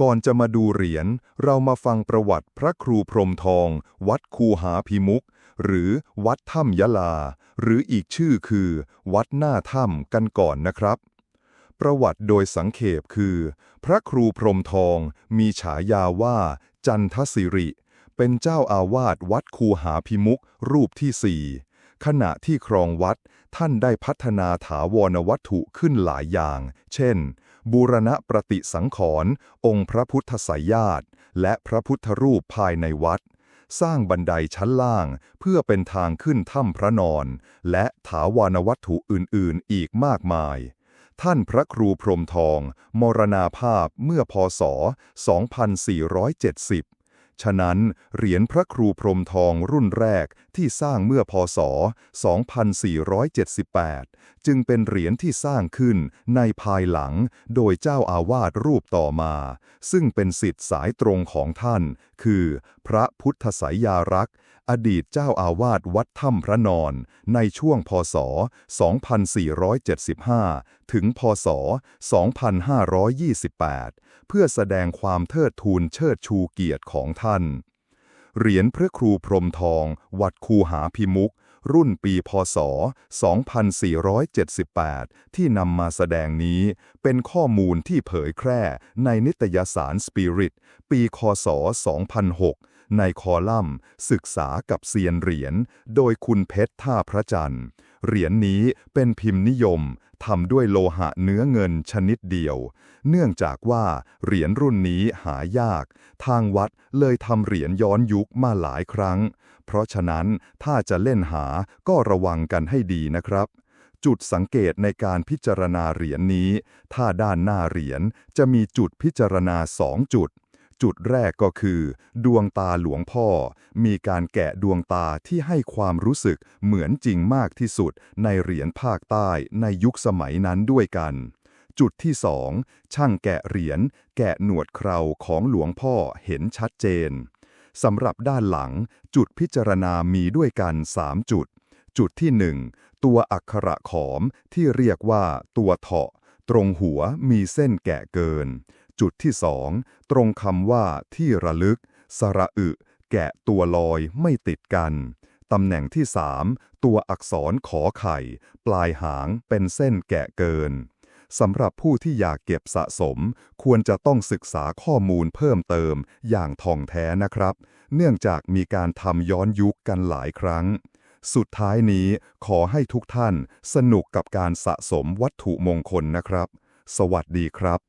ก่อนจะมาดูเหรียญ เรามาฟังประวัติพระครูพรมทอง วัดคูหาพิมุก หรือวัดถ้ำยะลา หรืออีกชื่อคือ วัดหน้าถ้ำกันก่อนนะครับ ประวัติโดยสังเขปคือ พระครูพรมทองมีฉายาว่า จันทสิริ เป็นเจ้าอาวาสวัดคูหาพิมุก รูปที่สี่ขณะที่ครองวัดท่านได้พัฒนาถาวรวัตถุขึ้นหลายอย่าง เช่น บูรณะประติสังขรณ์องค์พระพุทธไสยญาติ และพระพุทธรูปภายในวัด สร้างบันไดชั้นล่างเพื่อเป็นทางขึ้นถ้ำพระนอน และถาวรวัตถุอื่นๆ อีกมากมาย ท่านพระครูพรมทอง มรณาภาพเมื่อพศ 2470 ฉะนั้น เหรียญพระครูพรมทองรุ่นแรกที่สร้างเมื่อพศ 2478 จึงเป็นเหรียญที่สร้างขึ้นในภายหลังโดยเจ้าอาวาสรูปต่อมา ซึ่งเป็นสิทธิ์สายตรงของท่าน คือพระพุทธไสยารักษ์อดีตเจ้าอาวาสวัดถ้ำพระนอน ในช่วงพศ 2475 ถึงพศ 2528 เพื่อแสดงความเทิดทูนเชิดชูเกียรติของท่านเหรียญพระครูพรมทอง วัดคูหาพิมุก รุ่นปีพศ 2478 ที่นำมาแสดงนี้เป็นข้อมูลที่เผยแพร่ในนิตยสารสปิริต ปีคศ 2006 ในคอลัมน์ ศึกษากับเซียนเหรียญ โดยคุณเพชรท่าพระจันทร์ เหรียญนี้เป็นพิมพ์นิยมทำด้วยโลหะเนื้อเงินชนิดเดียว เนื่องจากว่าเหรียญรุ่นนี้หายาก ทางวัดเลยทำเหรียญย้อนยุคมาหลายครั้ง เพราะฉะนั้นถ้าจะเล่นหาก็ระวังกันให้ดีนะครับจุดสังเกตในการพิจารณาเหรียญนี้ ถ้าด้านหน้าเหรียญจะมีจุดพิจารณาสองจุด จุดแรกก็คือ ดวงตาหลวงพ่อ มีการแกะดวงตาที่ให้ความรู้สึกเหมือนจริงมากที่สุดในเหรียญภาคใต้ในยุคสมัยนั้นด้วยกัน จุดที่สองช่างแกะเหรียญแกะหนวดเคราของหลวงพ่อเห็นชัดเจนสำหรับด้านหลัง จุดพิจารณามีด้วยกัน 3 จุด จุดที่ 1 ตัวอักขระขอมที่เรียกว่าตัวเถาะ ตรงหัวมีเส้นแกะเกิน จุดที่สองตรงคำว่าที่ระลึก สระอึ แกะตัวลอยไม่ติดกัน ตำแหน่งที่สามตัวอักษรขอไข่ ปลายหางเป็นเส้นแกะเกินสำหรับผู้ที่อยากเก็บสะสม ควรจะต้องศึกษาข้อมูลเพิ่มเติมอย่างท่องแท้นะครับ เนื่องจากมีการทำย้อนยุคกันหลายครั้ง สุดท้ายนี้ขอให้ทุกท่านสนุกกับการสะสมวัตถุมงคลนะครับ สวัสดีครับ